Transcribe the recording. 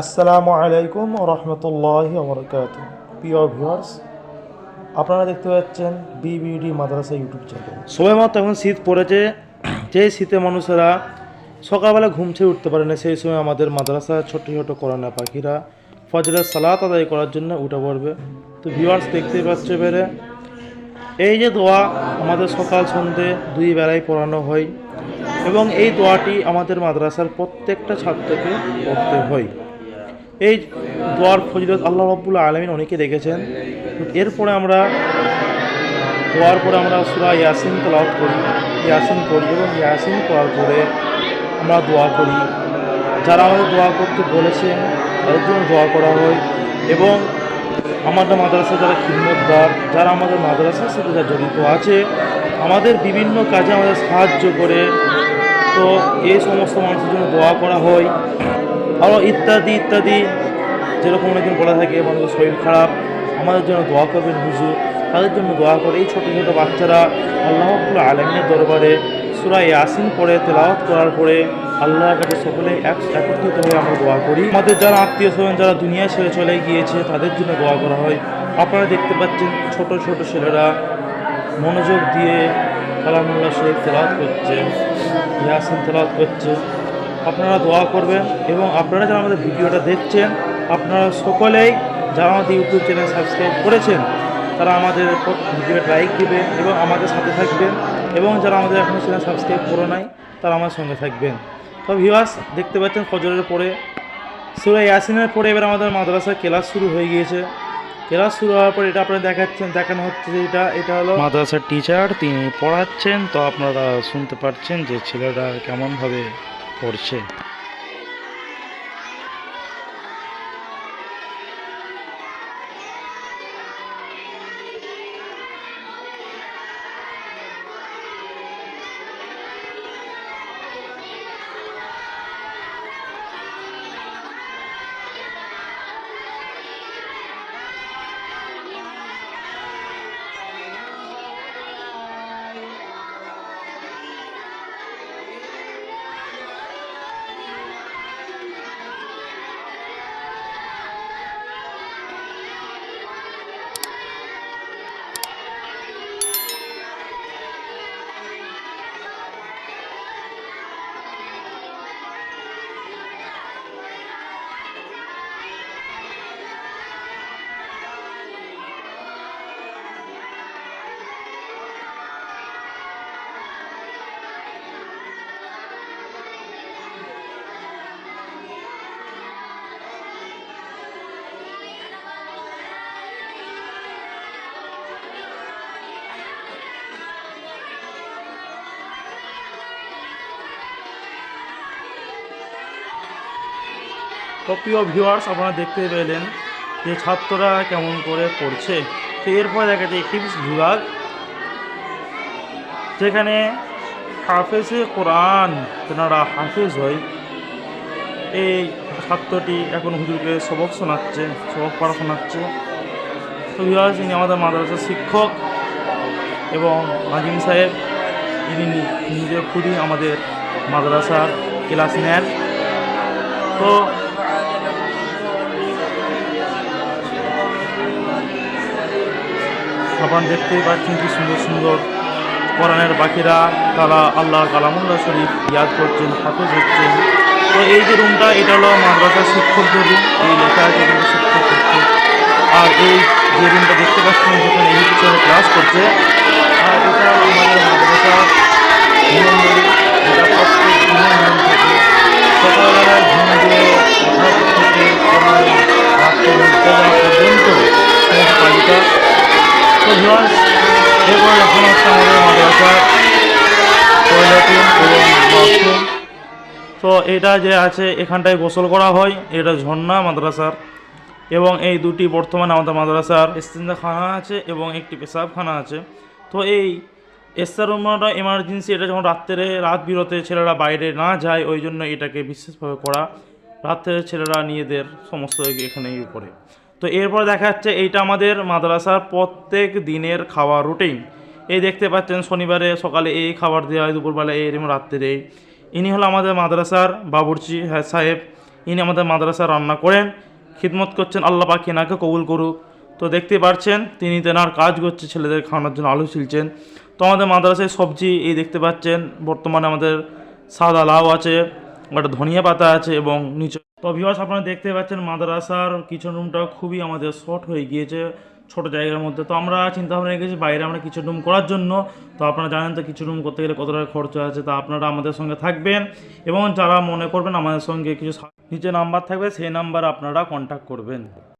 আসসালামু আলাইকুম রহমতুল্লাহ বরকাত প্রিয় ভিউয়ার্স, আপনারা দেখতে পাচ্ছেন বিবিডি মাদ্রাসা ইউটিউব চ্যানেল। সবাই মতো এখন শীত পড়েছে যে শীতে মানুষেরা সকালবেলা ঘুম ছেড়ে উঠতে পারে না, সেই সময় আমাদের মাদ্রাসা ছোট ছোট করোনা পাখিরা ফজরের সালাত আদায় করার জন্য উঠে পড়বে। তো ভিউয়ার্স, দেখতেই পাচ্ছে বেড়ে এই যে দোয়া আমাদের সকাল সন্ধে দুই বেলায় পড়ানো হয় এবং এই দোয়াটি আমাদের মাদ্রাসার প্রত্যেকটা ছাত্রকে পড়তে হয়। এই দোয়ার ফজিলত আল্লাহ রব্বুল আলমিন অনেকে দেখেছেন। এরপরে আমরা দোয়ার পরে আমরা সুরা ইয়াসিন তেলাওয়াত করি, ইয়াসিন করি এবং ইয়াসিন করার পরে আমরা দোয়া করি। যারা আমাদের দোয়া করতে বলেছেন, তাদের জন্য দোয়া করা হয় এবং আমাদের মাদ্রাসা যারা খিদমতদার যারা আমাদের মাদ্রাসার সাথে যারা জড়িত আছে, আমাদের বিভিন্ন কাজে আমাদের সাহায্য করে তো এই সমস্ত মানুষের জন্য দোয়া করা হয়। আরও ইত্যাদি ইত্যাদি যেরকম অনেকদিন বলা থাকে মানুষের শরীর খারাপ, আমাদের জন্য দোয়া করবেন হুজুর। তাদের জন্য দোয়া করে এই ছোটো ছোটো বাচ্চারা আল্লাহ আলমিনের দরবারে সুরা ইয়াসিন পড়ে, তেলাওয়াত করার পরে আল্লাহর কাছে সকলে এক, একত্রিত হয়ে আমরা দোয়া করি। আমাদের যারা আত্মীয় স্বজন, যারা দুনিয়া ছেড়ে চলে গিয়েছে, তাদের জন্য দোয়া করা হয়। আপনারা দেখতে পাচ্ছেন ছোট ছোট ছেলেরা মনোযোগ দিয়ে কালামুল্লাহ শরীফ তেলাওয়াত করছে, ইয়াসিন তেলাওয়াত করছে। আপনারা দোয়া করবেন এবং আপনারা যারা আমাদের ভিডিওটা দেখছেন, আপনারা সকলেই যারা আমাদের ইউটিউব চ্যানেল সাবস্ক্রাইব করেছেন, তারা আমাদের ভিডিও লাইক দিবেন এবং আমাদের সাথে থাকবেন এবং যারা আমাদের এখনও চ্যানেল সাবস্ক্রাইব করে নাই, তারা আমার সঙ্গে থাকবেন। তো ভিওয়াস দেখতে পাচ্ছেন ফজরের পরে, সুরা ইয়াসিনের পরে এবার আমাদের মাদ্রাসার ক্লাস শুরু হয়ে গিয়েছে। ক্লাস শুরু হওয়ার পর এটা আপনারা দেখাচ্ছেন, দেখানো হচ্ছে যে এটা এটা হলো মাদ্রাসার টিচার তিনি পড়াচ্ছেন, তো আপনারা শুনতে পাচ্ছেন যে ছেলেরা কেমনভাবে পড়ছে। তো প্রিয় ভিউয়ার্স আপনারা দেখতে পেলেন যে ছাত্ররা কেমন করে পড়ছে। তো এরপর দেখা যায় হিপস বিভাগ, যেখানে হাফেজে কোরআন, তেনারা হাফেজ হয়। এই ছাত্রটি এখন হুজুরকে সবক শোনাচ্ছে, সবক পড়া শোনাচ্ছে। তো ভিউয়ার্স ইনি আমাদের মাদ্রাসার শিক্ষক এবং নাজিম সাহেব ইনি নিজে খুবই আমাদের মাদ্রাসার ক্লাস নেন। তো আপনারা দেখতেই পাচ্ছেন কি সুন্দর সুন্দর কোরআনের বাকিরা, তারা আল্লাহ কালামুল্লাহ শরীফ ইয়াদ করছেন, হাফেজ হচ্ছেন। তো এই যে রুমটা, এটা হলো মাদ্রাসার শিক্ষকদের রুম এই লেখা আছে শিক্ষক করছে আর এই যে রুমটা দেখতে পাচ্ছেন, যেখানে এই ক্লাস করছে। আর এটা তো এখন এবং বাথরুম তো এটা যে আছে, এখানটায় গোসল করা হয়, এটা ঝর্ণা মাদ্রাসার। এবং এই দুটি বর্তমানে আমাদের মাদ্রাসার খানা আছে এবং একটি পেশাবখানা আছে। তো এই এস্তারুমাটা এমার্জেন্সি এটা যখন রাত্রে, রাত বিরতে ছেলেরা বাইরে না যায়, ওই জন্য এটাকে বিশেষভাবে করা। রাত্রে ছেলেরা নিজেদের সমস্ত এখানে ইয়ে করে। তো এরপর দেখা যাচ্ছে এইটা আমাদের মাদ্রাসার প্রত্যেক দিনের খাওয়া রুটিন এই দেখতে পাচ্ছেন শনিবারে সকালে এই খাবার দেওয়া হয়, দুপুরবেলা এই এবং রাত্রে এই। ইনি হলো আমাদের মাদ্রাসার বাবুর্চি হ্যাঁ সাহেব। ইনি আমাদের মাদ্রাসার রান্না করেন, খিদমত করছেন, আল্লাহ পাখি এনাকে কবুল করুক। তো দেখতে পাচ্ছেন তিনি তেনার কাজ করছে, ছেলেদের খাওয়ানোর জন্য আলু ছিলছেন। তো আমাদের মাদ্রাসায় সবজি এই দেখতে পাচ্ছেন, বর্তমানে আমাদের সাদা লাউ আছে। একটা ধনিয়া পাতা আছে এবং নিচে তো ভিওয়াস আপনারা দেখতে পাচ্ছেন মাদ্রাসার কিচেন রুমটা খুবই আমাদের শর্ট হয়ে গিয়েছে, ছোট জায়গার মধ্যে। তো আমরা চিন্তা ভাবনা রেখেছি বাইরে আমরা কিচেন রুম করার জন্য। তো আপনারা জানেন তো কিচেন রুম করতে গেলে কত টাকা খরচা আছে, তা আপনারা আমাদের সঙ্গে থাকবেন। এবং যারা মনে করবেন আমাদের সঙ্গে কিছু নিচে নাম্বার থাকবে, সেই নাম্বার আপনারা কন্ট্যাক্ট করবেন।